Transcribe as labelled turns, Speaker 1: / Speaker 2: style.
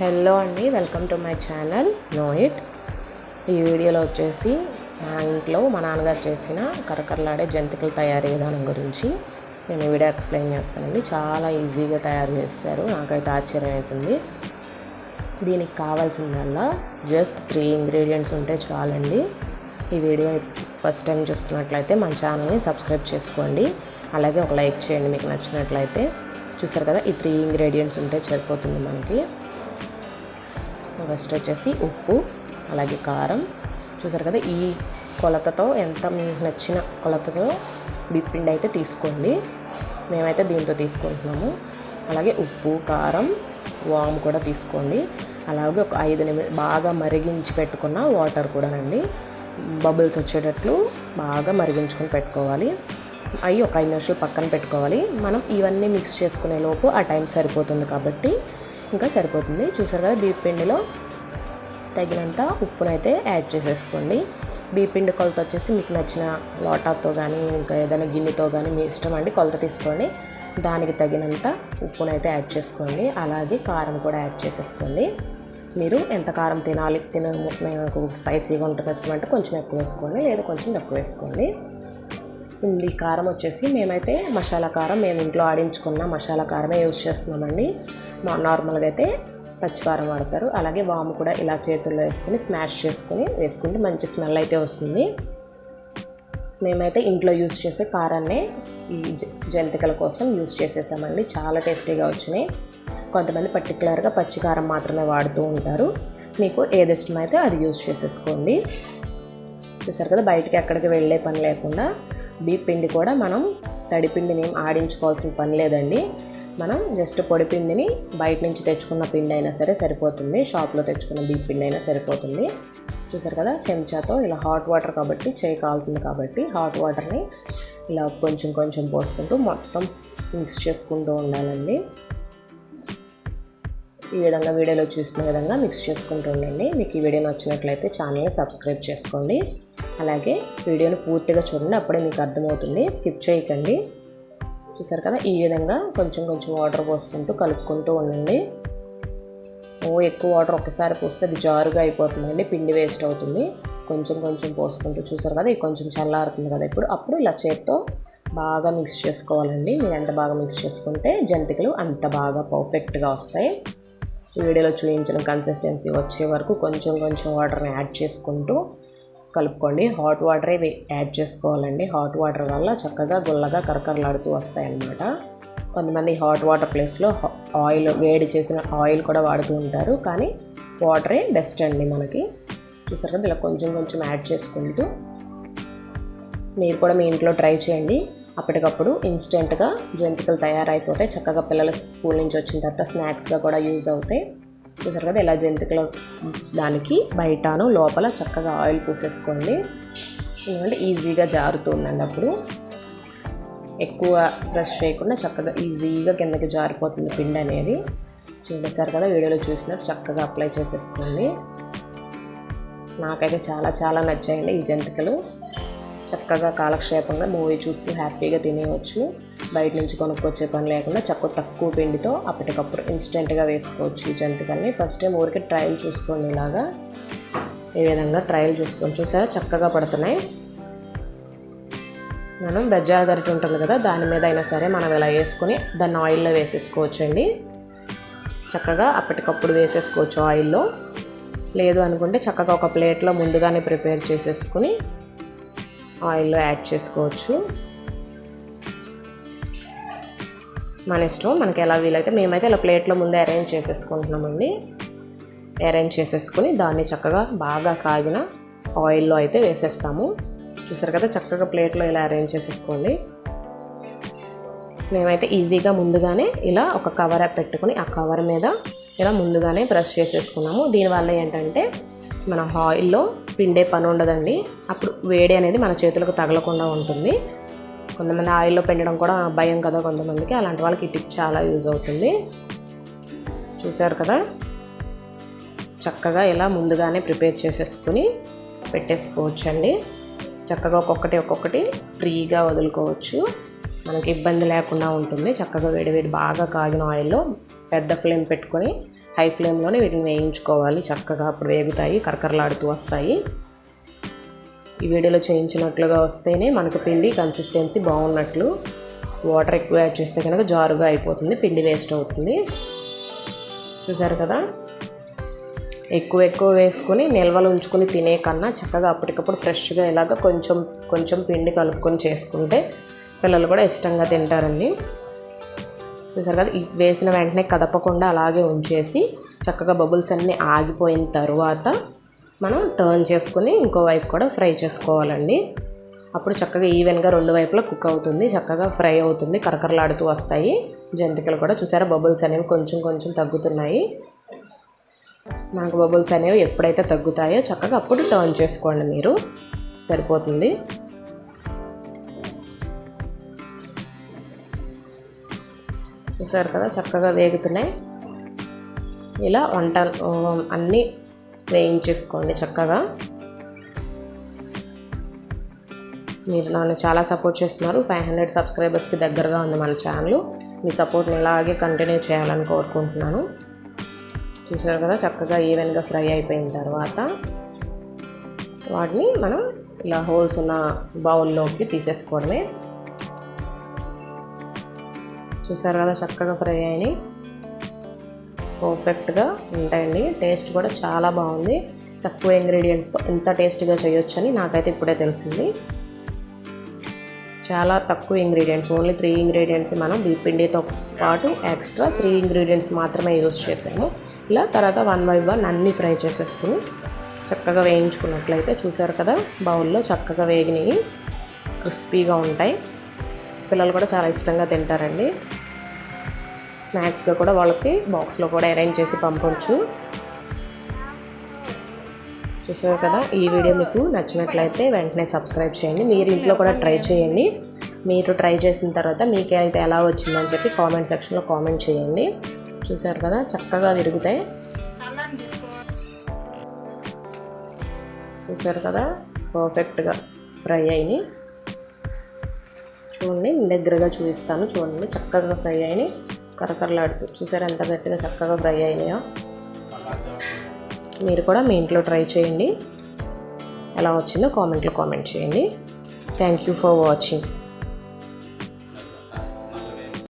Speaker 1: Hello అండి welcome to my channel know it. ఈ వీడియోలో వచ్చేసి మా ఇంట్లో మా నాన్నగారు చేసిన కరకరలాడే జంతికలు తయారీ విధానం గురించి నేను ఈ వీడియో ఎక్స్ప్లెయిన్ చేస్తానండి. చాలా ఈజీగా తయారు చేస్తారు నాకైతే ఆశ్చర్యం వేసింది. దీనికి కావాల్సిందల్లా జస్ట్ త్రీ ఇంగ్రీడియంట్స్ ఉంటే చాలండి. ఈ వీడియో ఫస్ట్ టైం చూస్తున్నట్లయితే మన ఛానల్ని సబ్స్క్రైబ్ చేసుకోండి. అలాగే ఒక లైక్ చేయండి మీకు నచ్చినట్లయితే. చూసారు కదా ఈ త్రీ ఇంగ్రీడియంట్స్ ఉంటే సరిపోతుంది మనకి. ఫస్ట్ వచ్చేసి ఉప్పు అలాగే కారం. చూసారు కదా ఈ కొలతతో ఎంత మీకు నచ్చిన కొలతతో బిప్పిండి అయితే తీసుకోండి. మేమైతే దీంతో తీసుకుంటున్నాము. అలాగే ఉప్పు కారం వామ్ కూడా తీసుకోండి. అలాగే ఒక ఐదు నిమిషం బాగా మరిగించి పెట్టుకున్న వాటర్ కూడానండి. బబుల్స్ వచ్చేటట్లు బాగా మరిగించుకొని పెట్టుకోవాలి. అవి ఒక ఐదు నిమిషాలు పక్కన పెట్టుకోవాలి. మనం ఇవన్నీ మిక్స్ చేసుకునే లోపు ఆ టైం సరిపోతుంది కాబట్టి ఇంకా సరిపోతుంది. చూసారు కదా బీప్ పిండిలో తగినంత ఉప్పునైతే యాడ్ చేసేసుకోండి. బీపిండి కొలత వచ్చేసి మీకు నచ్చిన లోటాతో కానీ ఇంకా ఏదైనా గిన్నెతో కానీ మీ ఇష్టం అండి కొలత తీసుకోండి. దానికి తగినంత ఉప్పునైతే యాడ్ చేసుకోండి. అలాగే కారం కూడా యాడ్ చేసేసుకోండి. మీరు ఎంత కారం తినాలి తిన స్పైసీగా ఉంటుంది ఇష్టం అంటే కొంచెం ఎక్కువ వేసుకోండి లేదా కొంచెం తక్కువ వేసుకోండి. ఉంది కారం వచ్చేసి మేమైతే మసాలా కారం మేము ఇంట్లో ఆడించుకున్న మసాలా కారమే యూజ్ చేస్తున్నామండి మా నార్మల్గా అయితే పచ్చికారం వాడతారు అలాగే వాము కూడా ఇలా చేతుల్లో వేసుకుని స్మాష్ చేసుకుని వేసుకుంటే మంచి స్మెల్ అయితే వస్తుంది మేమైతే ఇంట్లో యూజ్ చేసే కారాన్నే ఈ జంతికల కోసం యూజ్ చేసేసామండి చాలా టేస్టీగా వచ్చినాయి కొంతమంది పర్టికులర్గా పచ్చికారం మాత్రమే వాడుతూ ఉంటారు మీకు ఏది ఇష్టమైతే అది యూజ్ చేసేసుకోండి చూసారు కదా బయటికి ఎక్కడికి వెళ్ళే పని లేకుండా బీప్ పిండి కూడా మనం తడిపిండిని ఆడించుకోవాల్సిన పని లేదండి. మనం జస్ట్ పొడి పిండిని బయట నుంచి తెచ్చుకున్న పిండి అయినా సరే సరిపోతుంది. షాప్లో తెచ్చుకున్న బీప్ పిండి అయినా సరిపోతుంది. చూసారు కదా చెంచాతో ఇలా హాట్ వాటర్ కాబట్టి చేయి కాలుతుంది కాబట్టి హాట్ వాటర్ని ఇలా కొంచెం కొంచెం పోసుకుంటూ మొత్తం మిక్స్ చేసుకుంటూ ఉండాలండి. ఈ విధంగా వీడియోలో చూసిన విధంగా మిక్స్ చేసుకుంటూ ఉండండి. మీకు ఈ వీడియో నచ్చినట్లయితే ఛానల్ని సబ్స్క్రైబ్ చేసుకోండి. అలాగే వీడియోని పూర్తిగా చూడండి. అప్పుడే మీకు అర్థమవుతుంది. స్కిప్ చేయకండి. చూసారు కదా? ఈ విధంగా కొంచెం కొంచెం వాటర్ పోసుకుంటూ కలుపుకుంటూ ఉండండి. ఓ ఎక్కువ వాటర్ ఒక్కసారి పోస్తే అది జారుగా అయిపోతుందండి. పిండి వేస్ట్ అవుతుంది. కొంచెం కొంచెం పోసుకుంటూ చూసారు కదా? ఇది కొంచెం చల్లారుతుంది కదా ఇప్పుడు? అప్పుడు ఇలా చేత్తో బాగా మిక్స్ చేసుకోవాలండి. మీరు ఎంత బాగా మిక్స్ చేసుకుంటే జంతికలు అంత బాగా పర్ఫెక్ట్గా వస్తాయి. వీడియోలో చూపించిన కన్సిస్టెన్సీ వచ్చే వరకు కొంచెం కొంచెం వాటర్ని యాడ్ చేసుకుంటూ కలుపుకోండి. హాట్ వాటరే యాడ్ చేసుకోవాలండి. హాట్ వాటర్ వల్ల చక్కగా గుల్లగా కరకరలాడుతూ వస్తాయి అన్నమాట కొంతమంది హాట్ వాటర్ ప్లేస్లో ఆయిల్ వేడి చేసిన ఆయిల్ కూడా వాడుతూ ఉంటారు. కానీ వాటరే బెస్ట్ అండి మనకి. చూసారు కదా ఇలా కొంచెం కొంచెం యాడ్ చేసుకుంటూ మీరు కూడా మీ ఇంట్లో ట్రై చేయండి. అప్పటికప్పుడు ఇన్స్టెంట్గా జంతికలు తయారైపోతాయి. చక్కగా పిల్లలు స్కూల్ నుంచి వచ్చిన తర్వాత స్నాక్స్గా కూడా యూజ్ అవుతాయి. చూసారు కదా ఇలా జంతికలు దానికి బయటను లోపల చక్కగా ఆయిల్ పూసేసుకోండి. ఎందుకంటే ఈజీగా జారుతుందండి అప్పుడు. ఎక్కువ ప్రెస్ చేయకుండా చక్కగా ఈజీగా కిందకి జారిపోతుంది పిండి అనేది. చూడేశారు కదా వీడియోలో చూసినట్టు చక్కగా అప్లై చేసేసుకోండి. నాకైతే చాలా చాలా నచ్చాయండి ఈ జంతికలు. చక్కగా కాలక్షేపంగా మూవీ చూస్తూ హ్యాపీగా తినేయవచ్చు బయట నుంచి కొనుక్కొచ్చే పని లేకుండా చక్కగా తక్కువ పిండితో అప్పటికప్పుడు ఇన్స్టెంట్గా వేసుకోవచ్చు ఈ జంతికల్ని. ఫస్ట్ టైం ఊరికి ట్రయల్ చూసుకోండి ఇలాగా ఈ విధంగా ట్రయల్ చూసుకొని చూసారా? చక్కగా పడుతున్నాయి. మనం బెజ్జాల గరిటె ఉంటుంది కదా దాని మీద అయినా సరే మనం ఇలా వేసుకొని దాన్ని ఆయిల్లో వేసేసుకోవచ్చండి. చక్కగా అప్పటికప్పుడు వేసేసుకోవచ్చు ఆయిల్లో. లేదు అనుకుంటే చక్కగా ఒక ప్లేట్లో ముందుగానే ప్రిపేర్ చేసేసుకుని ఆయిల్లో యాడ్ చేసుకోవచ్చు. మన ఇష్టం మనకి ఎలా వీలైతే మేమైతే ఇలా ప్లేట్లో ముందే అరేంజ్ చేసేసుకుంటున్నామండి. అరేంజ్ చేసేసుకుని దాన్ని చక్కగా బాగా కాగిన ఆయిల్లో అయితే వేసేస్తాము. చూసారు కదా చక్కగా ప్లేట్లో ఇలా అరేంజ్ చేసేసుకోండి. మేమైతే ఈజీగా ముందుగానే ఇలా ఒక కవర్ పెట్టుకుని ఆ కవర్ మీద ఇలా ముందుగానే బ్రష్ చేసేసుకున్నాము. దీనివల్ల ఏంటంటే మన ఆయిల్లో పిండే పని ఉండదండి. అప్పుడు వేడి అనేది మన చేతులకు తగలకుండా ఉంటుంది. కొంతమంది ఆయిల్లో పిండడం కూడా భయం కదా కొంతమందికి. అలాంటి వాళ్ళకి ఈ టిప్ చాలా యూజ్ అవుతుంది. చూశారు కదా? చక్కగా ఇలా ముందుగానే ప్రిపేర్ చేసేసుకుని పెట్టేసుకోవచ్చండి. చక్కగా ఒక్కొక్కటి ఒక్కొక్కటి ఫ్రీగా వదులుకోవచ్చు. మనకి ఇబ్బంది లేకుండా ఉంటుంది. చక్కగా వేడి వేడి బాగా కాగిన ఆయిల్లో పెద్ద ఫ్లేమ్ పెట్టుకొని హై ఫ్లేమ్లోనే వీటిని వేయించుకోవాలి. చక్కగా అప్పుడు వేగుతాయి కరకరలాడుతూ వస్తాయి. ఈ వీడియోలో చేయించినట్లుగా వస్తేనే మనకు పిండి కన్సిస్టెన్సీ బాగున్నట్లు. వాటర్ ఎక్కువ యాడ్ చేస్తే కనుక జారుగా అయిపోతుంది పిండి వేస్ట్ అవుతుంది. చూసారు కదా? ఎక్కువ ఎక్కువ వేసుకొని నిల్వలు ఉంచుకొని తినే కన్నా చక్కగా అప్పటికప్పుడు ఫ్రెష్గా ఇలాగ కొంచెం కొంచెం పిండి కలుపుకొని చేసుకుంటే పిల్లలు కూడా ఇష్టంగా తింటారండి. చూసారు కదా వేసిన వెంటనే కదపకుండా అలాగే ఉంచేసి చక్కగా బబుల్స్ అన్నీ ఆగిపోయిన తర్వాత మనం టర్న్ చేసుకుని ఇంకో వైపు కూడా ఫ్రై చేసుకోవాలండి. అప్పుడు చక్కగా ఈవెన్గా రెండు వైపులా కుక్ అవుతుంది చక్కగా ఫ్రై అవుతుంది కరకరలాడుతూ వస్తాయి. జంతికలు కూడా చూసారా బబుల్స్ అనేవి కొంచెం కొంచెం తగ్గుతున్నాయి. మనకు బబుల్స్ అనేవి ఎప్పుడైతే తగ్గుతాయో చక్కగా అప్పుడు టర్న్ చేసుకోండి మీరు. సరిపోతుంది. చూసారు కదా చక్కగా వేగుతున్నాయి. ఇలా వంట అన్నీ వేయించేసుకోండి చక్కగా. మీరు నన్ను చాలా సపోర్ట్ చేస్తున్నారు. ఫైవ్ హండ్రెడ్ సబ్స్క్రైబర్స్కి దగ్గరగా ఉంది మన ఛానల్. మీ సపోర్ట్ని ఇలాగే కంటిన్యూ చేయాలని కోరుకుంటున్నాను. చూసారు కదా చక్కగా ఈవెన్గా ఫ్రై అయిపోయిన తర్వాత వాటిని మనం ఇలా హోల్స్ ఉన్న బౌల్లోకి తీసేసుకోవడమే. చూసారు కదా చక్కగా ఫ్రై అయినాయి. పర్ఫెక్ట్గా ఉంటాయండి. టేస్ట్ కూడా చాలా బాగుంది. తక్కువ ఇంగ్రీడియంట్స్తో ఎంత టేస్ట్గా చేయొచ్చని నాకైతే ఇప్పుడే తెలిసింది. చాలా తక్కువ ఇంగ్రీడియంట్స్ ఓన్లీ త్రీ ఇంగ్రీడియంట్స్ మనం బీప్ పాటు ఎక్స్ట్రా త్రీ ఇంగ్రీడియంట్స్ మాత్రమే యూజ్ చేసాము. ఇలా తర్వాత వన్ బై వన్ అన్నీ ఫ్రై చేసేసుకుని చక్కగా వేయించుకున్నట్లయితే చూసారు కదా బౌల్లో చక్కగా వేగినవి క్రిస్పీగా ఉంటాయి. పిల్లలు కూడా చాలా ఇష్టంగా తింటారండి. స్నాక్స్గా కూడా వాళ్ళకి బాక్స్లో కూడా అరేంజ్ చేసి పంపొచ్చు. చూసారు కదా ఈ వీడియో మీకు నచ్చినట్లయితే వెంటనే సబ్స్క్రైబ్ చేయండి. మీరు ఇంట్లో కూడా ట్రై చేయండి. మీరు ట్రై చేసిన తర్వాత మీకు ఎలా వచ్చిందని చెప్పి కామెంట్ సెక్షన్లో కామెంట్ చేయండి. చూసారు కదా చక్కగా విరుగుతాయి. చూసారు కదా పర్ఫెక్ట్గా ఫ్రై అయినాయి. చూడండి దగ్గరగా చూపిస్తాను. చూడండి చక్కగా ఫ్రై అయినాయి. కరకరలాడుతూ చూసారు ఎంత గట్టిగా చక్కగా ఫ్రై అయినాయో. మీరు కూడా మీ ఇంట్లో ట్రై చేయండి. ఎలా వచ్చిందో కామెంట్లో కామెంట్ చేయండి. Thank you for watching